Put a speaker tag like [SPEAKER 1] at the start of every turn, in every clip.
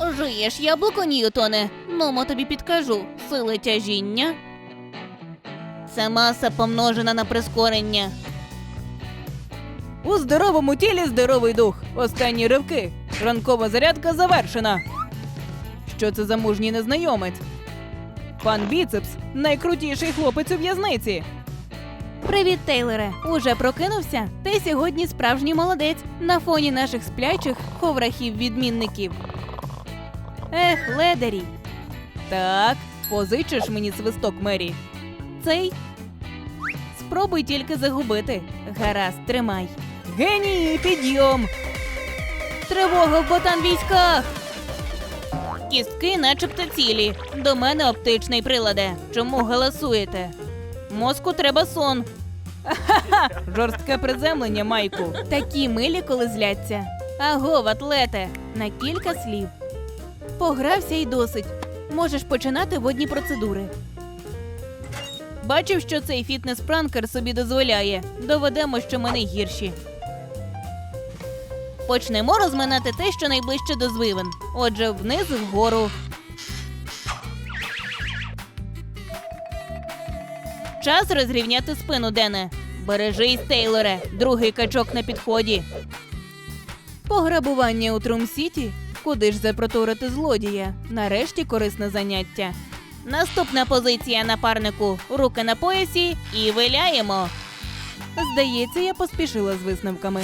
[SPEAKER 1] Жуєш яблуко, Ньютоне? Нумо тобі підкажу. Сили тяжіння. Це маса помножена на прискорення.
[SPEAKER 2] У здоровому тілі здоровий дух. Останні ривки. Ранкова зарядка завершена. Що це за мужній незнайомець? Пан Біцепс найкрутіший хлопець у в'язниці.
[SPEAKER 1] Привіт, Тейлоре. Уже прокинувся? Ти сьогодні справжній молодець на фоні наших сплячих ховрахів-відмінників. Ех, ледарі,
[SPEAKER 2] Так, позичиш мені свисток Мері.
[SPEAKER 1] цей. Спробуй тільки загубити. Гаразд, тримай.
[SPEAKER 2] Геній, підйом!
[SPEAKER 1] Тривога в ботан військах! Кістки начебто цілі. До мене оптичний приладе. Чому галасуєте? Мозку треба сон.
[SPEAKER 2] Ха, Жорстке приземлення, Майку.
[SPEAKER 1] Такі милі, коли зляться. Агов, атлете, на кілька слів. Погрався і досить. Можеш починати водні процедури. Бачив, що цей фітнес-пранкер собі дозволяє. Доведемо, що ми не гірші. Почнемо розминати те, що найближче до звивин. Отже, вниз вгору. Час розрівняти спину, Дене. Бережись, Тейлоре. Другий качок на підході. Пограбування у Трум-Сіті? Куди ж запроторити злодія? Нарешті корисне заняття. Наступна позиція напарнику. Руки на поясі і виляємо.
[SPEAKER 2] Здається, я поспішила з висновками.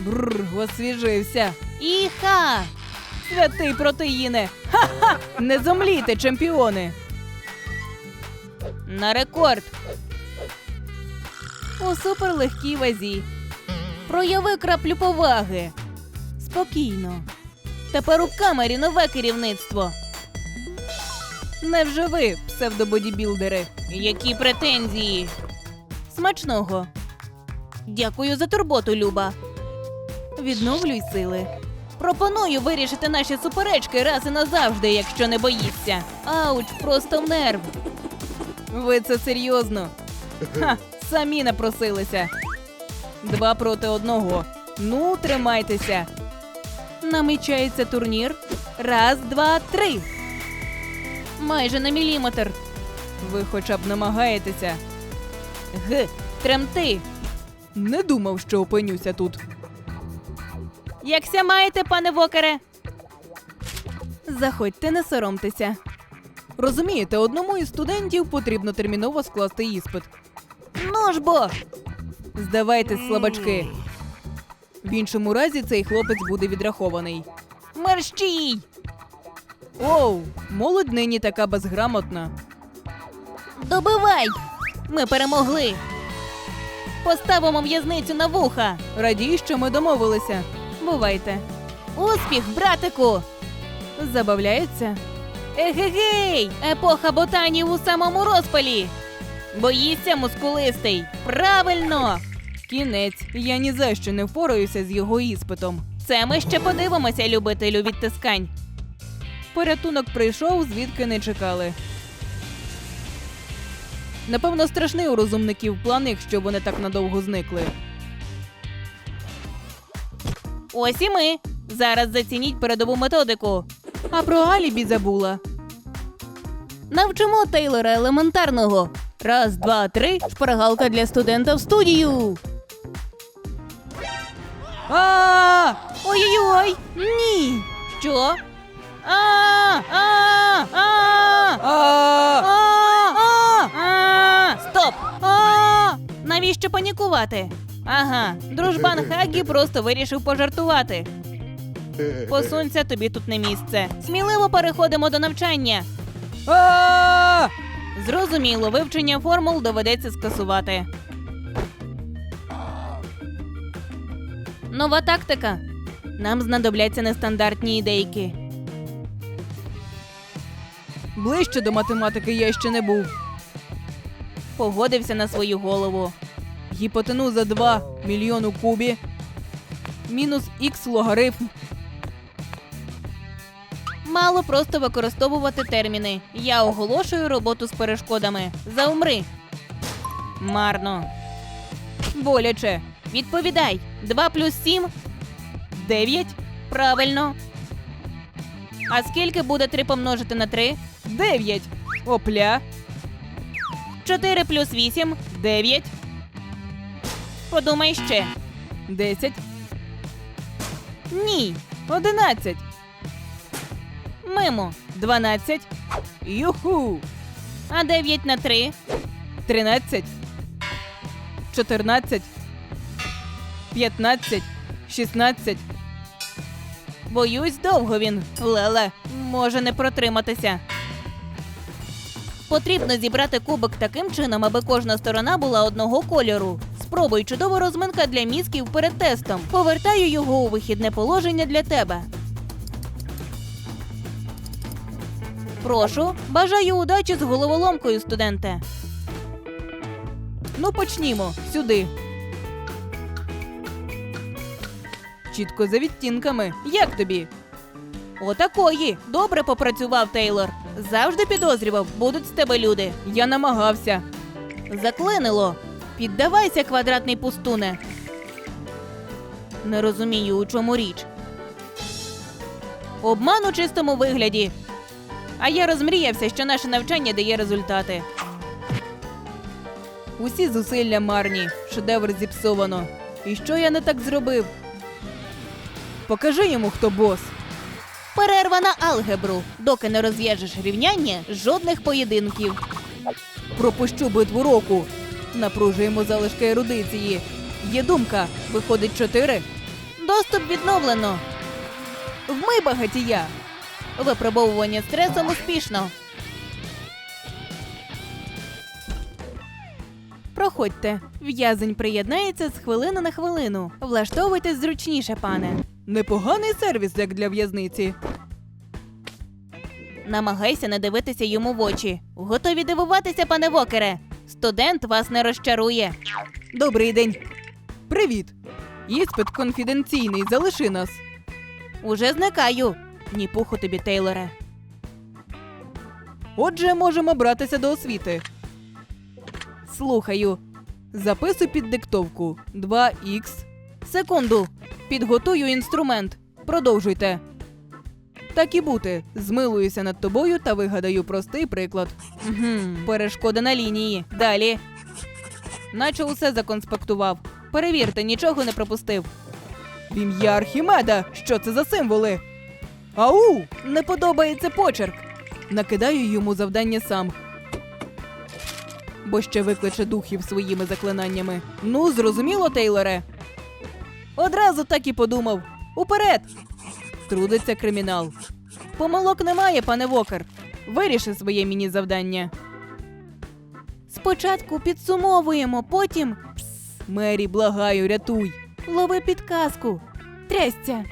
[SPEAKER 2] Бррр, освіжився.
[SPEAKER 1] Іха!
[SPEAKER 2] Святий протеїне! Ха-ха! Не зомлійте, чемпіони!
[SPEAKER 1] На рекорд.
[SPEAKER 2] У суперлегкій вазі.
[SPEAKER 1] Прояви краплю поваги.
[SPEAKER 2] Спокійно.
[SPEAKER 1] Тепер у камері нове керівництво.
[SPEAKER 2] Невже ви, псевдободібілдери?
[SPEAKER 1] Які претензії? Смачного. Дякую за турботу, Люба.
[SPEAKER 2] Відновлюй сили.
[SPEAKER 1] Пропоную вирішити наші суперечки раз і назавжди, якщо не боїшся. Ауч, просто в нерв.
[SPEAKER 2] Ви це серйозно? Ха, самі напросилися. Два проти одного. Ну, тримайтеся.
[SPEAKER 1] Намічається турнір. Раз, два, три. Майже на міліметр.
[SPEAKER 2] Ви хоча б намагаєтеся.
[SPEAKER 1] Г. Тремти.
[SPEAKER 2] Не думав, що опинюся тут.
[SPEAKER 1] Якся маєте, пане Вокере?
[SPEAKER 2] Заходьте, не соромтеся. Розумієте, одному із студентів потрібно терміново скласти іспит.
[SPEAKER 1] Ну ж бо.
[SPEAKER 2] Здавайтесь, слабачки. В іншому разі цей хлопець буде відрахований.
[SPEAKER 1] Мерщій!
[SPEAKER 2] Оу, молодь нині така безграмотна.
[SPEAKER 1] Добивай! Ми перемогли. Поставимо в'язницю на вуха.
[SPEAKER 2] Радію, що ми домовилися. Бувайте.
[SPEAKER 1] Успіх, братику!
[SPEAKER 2] Забавляється?
[SPEAKER 1] Егегей! Епоха ботанів у самому розпалі. Боїшся, мускулистий. Правильно!
[SPEAKER 2] Кінець. Я ні за що не впораюся з його іспитом.
[SPEAKER 1] Це ми ще подивимося, любителю відтискань.
[SPEAKER 2] Порятунок прийшов, звідки не чекали. Напевно, страшний у розумників план, якщо вони так надовго зникли.
[SPEAKER 1] Ось і ми. Зараз зацініть передову методику.
[SPEAKER 2] А про алібі забула.
[SPEAKER 1] Навчимо Тейлора елементарного. Раз, два, три. Шпаргалка для студента в студію.
[SPEAKER 2] А!
[SPEAKER 1] Ой-ой-ой! Ні! Що? А! А! А!
[SPEAKER 2] А!
[SPEAKER 1] А! А! Стоп! А! Навіщо панікувати? Ага, дружбан Хагі просто вирішив пожартувати. Посунься, тобі тут не місце. Сміливо переходимо до навчання. Зрозуміло, вивчення формул доведеться скасувати. Нова тактика. Нам знадобляться нестандартні ідейки.
[SPEAKER 2] Ближче до математики я ще не був.
[SPEAKER 1] Погодився на свою голову.
[SPEAKER 2] Гіпотенуза 2 мільйон у кубі. Мінус х логарифм.
[SPEAKER 1] Мало просто використовувати терміни. Я оголошую роботу з перешкодами. Заумри. Марно.
[SPEAKER 2] Боляче.
[SPEAKER 1] Відповідай. 2 плюс 7
[SPEAKER 2] 9.
[SPEAKER 1] Правильно. А скільки буде 3 помножити на 3?
[SPEAKER 2] Дев'ять. Опля.
[SPEAKER 1] 4 плюс 8.
[SPEAKER 2] 9.
[SPEAKER 1] Подумай ще.
[SPEAKER 2] 10.
[SPEAKER 1] Ні.
[SPEAKER 2] 11.
[SPEAKER 1] Мимо.
[SPEAKER 2] 12. Юху.
[SPEAKER 1] А 9 на 3?
[SPEAKER 2] 13. 14. 15. 16.
[SPEAKER 1] Боюсь, довго він. Леле. Може не протриматися. Потрібно зібрати кубик таким чином, аби кожна сторона була одного кольору. Спробуй чудова розминка для мізків перед тестом. Повертаю його у вихідне положення для тебе. Прошу, бажаю удачі з головоломкою, студенте.
[SPEAKER 2] Ну, почнімо. Сюди. Чітко за відтінками. Як тобі?
[SPEAKER 1] Отакої. Добре попрацював Тейлор. Завжди підозрював, будуть з тебе люди.
[SPEAKER 2] Я намагався.
[SPEAKER 1] Заклинило. Піддавайся, квадратний пустуне. Не розумію, у чому річ. Обман у чистому вигляді. А я розмріявся, що наше навчання дає результати.
[SPEAKER 2] Усі зусилля марні. Шедевр зіпсовано. І що я не так зробив? Покажи йому, хто бос.
[SPEAKER 1] Перерва на алгебру. Доки не розв'яжеш рівняння, жодних поєдинків.
[SPEAKER 2] Пропущу битву року. Напружуємо залишки ерудиції. Є думка. Виходить чотири.
[SPEAKER 1] Доступ відновлено.
[SPEAKER 2] Вмий багатія.
[SPEAKER 1] Випробовування стресом успішно.
[SPEAKER 2] Проходьте. В'язень приєднається з хвилини на хвилину. Влаштовуйтесь зручніше, пане. Непоганий сервіс, як для в'язниці.
[SPEAKER 1] Намагайся не дивитися йому в очі. Готові дивуватися, пане Вокере. Студент вас не розчарує.
[SPEAKER 2] Добрий день. Привіт. Іспит конфіденційний, залиши нас.
[SPEAKER 1] Уже зникаю. Ні пуху тобі, Тейлоре.
[SPEAKER 2] Отже, можемо братися до освіти. Слухаю. Записуй під диктовку 2х. Секунду. Підготую інструмент. Продовжуйте. Так і бути. Змилуюся над тобою та вигадаю простий приклад. Угу. Перешкода на лінії. Далі. Наче усе законспектував. Перевірте, нічого не пропустив. В ім'я Архімеда. Що це за символи? Ау! Не подобається почерк. Накидаю йому завдання сам. Бо ще викличе духів своїми заклинаннями. Ну, зрозуміло, Тейлоре. Одразу так і подумав. Уперед! Трудиться кримінал. Помилок немає, пане Вокер. Виріши своє міні-завдання.
[SPEAKER 1] Спочатку підсумовуємо, потім
[SPEAKER 2] Мері, благаю, рятуй.
[SPEAKER 1] лови підказку. Трясця.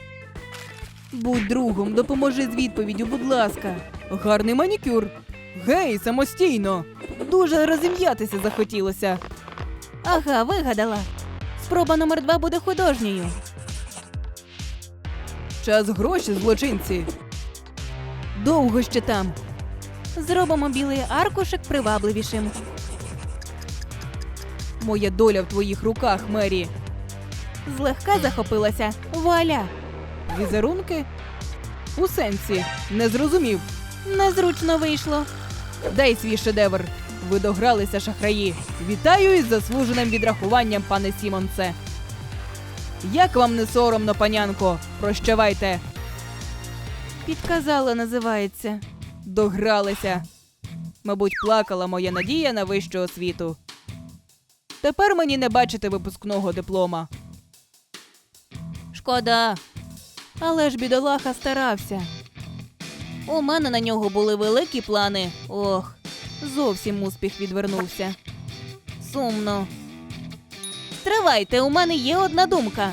[SPEAKER 2] Будь другом, допоможи з відповіддю, будь ласка. Гарний манікюр. Гей, самостійно. Дуже розім'ятися захотілося.
[SPEAKER 1] Ага, вигадала. Спроба номер два буде художньою.
[SPEAKER 2] Час гроші, злочинці. Довго ще там.
[SPEAKER 1] Зробимо білий аркушик привабливішим.
[SPEAKER 2] Моя доля в твоїх руках, Мері.
[SPEAKER 1] Злегка захопилася. Вуаля.
[SPEAKER 2] Візерунки? У сенсі, не зрозумів.
[SPEAKER 1] Незручно вийшло.
[SPEAKER 2] Дай свій шедевр. Ви догралися, шахраї. Вітаю із заслуженим відрахуванням, пане Сімонце. Як вам не соромно, панянко? Прощавайте.
[SPEAKER 1] Підказала, називається.
[SPEAKER 2] Догралися. Мабуть, плакала моя надія на вищу освіту. Тепер мені не бачити випускного диплома.
[SPEAKER 1] Шкода.
[SPEAKER 2] Але ж бідолаха старався.
[SPEAKER 1] У мене на нього були великі плани. Ох,
[SPEAKER 2] Зовсім успіх відвернувся.
[SPEAKER 1] сумно. Стривайте, у мене є одна думка.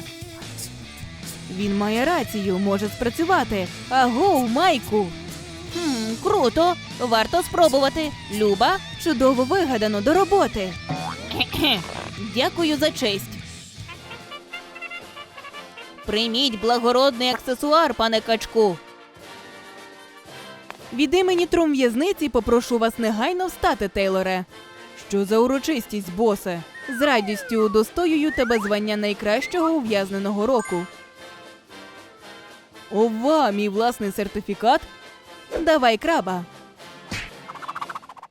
[SPEAKER 2] Він має рацію, може спрацювати. Агоу, Майку!
[SPEAKER 1] Хм, круто. Варто спробувати. Люба,
[SPEAKER 2] Чудово вигадано до роботи.
[SPEAKER 1] Дякую за честь. Прийміть благородний аксесуар, пане качку.
[SPEAKER 2] Від імені трум в'язниці попрошу вас негайно встати, Тейлоре. Що за урочистість, босе? З радістю удостоюю тебе звання найкращого ув'язненого року. Ова, мій власний сертифікат. Давай краба.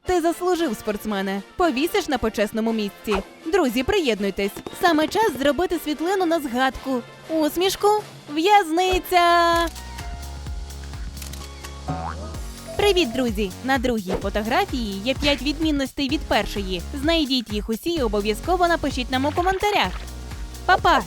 [SPEAKER 2] Ти заслужив, спортсмене. Повісиш на почесному місці. Друзі, приєднуйтесь. Саме час зробити світлину на згадку. Усмішку, в'язниця. Привіт, друзі! На другій фотографії є 5 відмінностей від першої. Знайдіть їх усі і обов'язково напишіть нам у коментарях. Па-па!